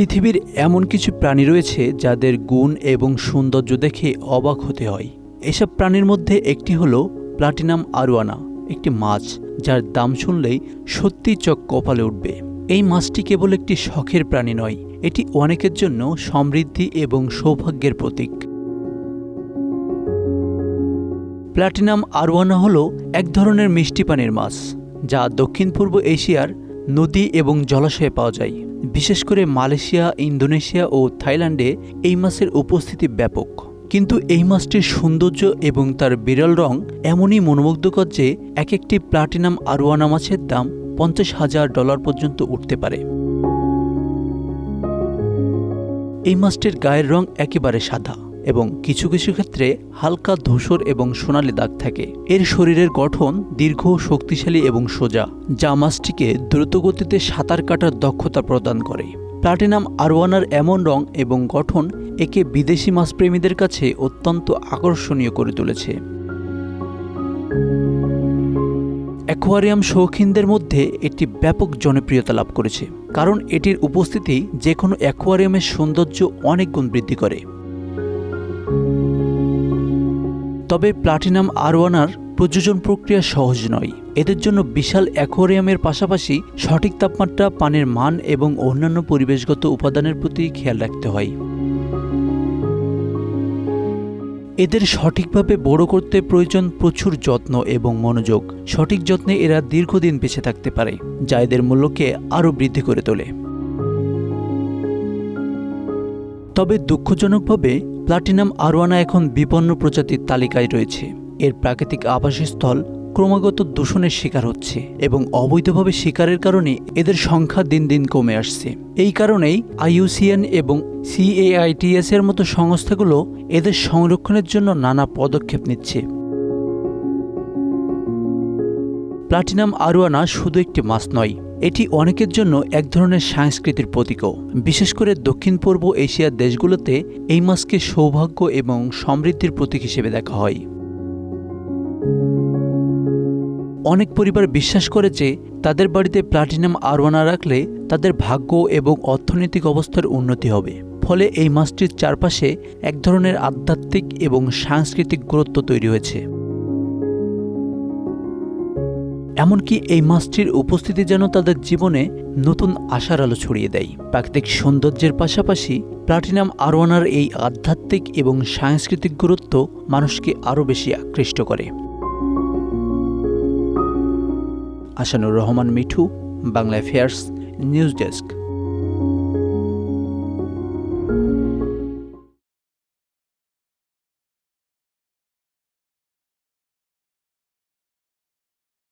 পৃথিবীর এমন কিছু প্রাণী রয়েছে যাদের গুণ এবং সৌন্দর্য দেখে অবাক হতে হয়। এসব প্রাণীর মধ্যে একটি হলো প্লাটিনাম আরোয়ানা, একটি মাছ যার দাম শুনলেই সত্যি চোখ কপালে উঠবে। এই মাছটি কেবল একটি শখের প্রাণী নয়, এটি অনেকের জন্য সমৃদ্ধি এবং সৌভাগ্যের প্রতীক। প্লাটিনাম আরওয়ানা হল এক ধরনের মিষ্টি পানির মাছ, যা দক্ষিণ পূর্ব এশিয়ার নদী এবং জলাশয়ে পাওয়া যায়। বিশেষ করে মালয়েশিয়া, ইন্দোনেশিয়া ও থাইল্যান্ডে এই মাছের উপস্থিতি ব্যাপক। কিন্তু এই মাছটির সৌন্দর্য এবং তার বিরল রং এমনই মনোমুগ্ধকর যে এক একটি প্লাটিনাম আরওয়ানা মাছের দাম পঞ্চাশ হাজার ডলার পর্যন্ত উঠতে পারে। এই মাছটির গায়ের রং একেবারে সাদা। এবং কিছু কিছু ক্ষেত্রে হালকা ধূসর এবং সোনালি দাগ থাকে। এর শরীরের গঠন দীর্ঘ, শক্তিশালী এবং সোজা, যা মাছটিকে দ্রুতগতিতে সাঁতার কাটার দক্ষতা প্রদান করে। প্লাটিনাম আরওয়ানার এমন রং এবং গঠন একে বিদেশি মাছপ্রেমীদের কাছে অত্যন্ত আকর্ষণীয় করে তুলেছে। অ্যাকোয়ারিয়াম শৌখিনদের মধ্যে এটি ব্যাপক জনপ্রিয়তা লাভ করেছে, কারণ এটির উপস্থিতি যে কোনো অ্যাকোয়ারিয়ামের সৌন্দর্য অনেক গুণ বৃদ্ধি করে। তবে প্লাটিনাম আরওয়ানার প্রযোজন প্রক্রিয়া সহজ নয়। এদের জন্য বিশাল অ্যাকোয়ারিয়ামের পাশাপাশি সঠিক তাপমাত্রা, পানির মান এবং অন্যান্য পরিবেশগত উপাদানের প্রতি খেয়াল রাখতে হয়। এদের সঠিকভাবে বড় করতে প্রয়োজন প্রচুর যত্ন এবং মনোযোগ। সঠিক যত্নে এরা দীর্ঘদিন বেঁচে থাকতে পারে, যা এদের মূল্যকে আরও বৃদ্ধি করে তোলে। তবে দুঃখজনকভাবে প্লাটিনাম আরওয়ানা এখন বিপন্ন প্রজাতির তালিকায় রয়েছে। এর প্রাকৃতিক আবাসস্থল ক্রমাগত দূষণের শিকার হচ্ছে এবং অবৈধভাবে শিকারের কারণে এদের সংখ্যা দিন দিন কমে আসছে। এই কারণেই আইইউসিএন এবং সিএআইটিএস এর মতো সংস্থাগুলো এদের সংরক্ষণের জন্য নানা পদক্ষেপ নিচ্ছে। প্লাটিনাম আরোয়ানা শুধু একটি মাছ নয় এটি অনেকের জন্য এক ধরনের সাংস্কৃতিক প্রতীকও। বিশেষ করে দক্ষিণ পূর্ব এশিয়ার দেশগুলোতে এই মাছকে সৌভাগ্য এবং সমৃদ্ধির প্রতীক হিসেবে দেখা হয়। অনেক পরিবার বিশ্বাস করে যে তাদের বাড়িতে প্লাটিনাম আরওয়ানা রাখলে তাদের ভাগ্য এবং অর্থনৈতিক অবস্থার উন্নতি হবে। ফলে এই মাছটির চারপাশে এক ধরনের আধ্যাত্মিক এবং সাংস্কৃতিক গুরুত্ব তৈরি হয়েছে। এমনকি এই মাছটির উপস্থিতি যেন তাদের জীবনে নতুন আশার আলো ছড়িয়ে দেয়। প্রাকৃতিক সৌন্দর্যের পাশাপাশি প্লাটিনাম আরওয়ানার এই আধ্যাত্মিক এবং সাংস্কৃতিক গুরুত্ব মানুষকে আরও বেশি আকৃষ্ট করে। Asanur Rahman Mithu, Bangla affairs news desk.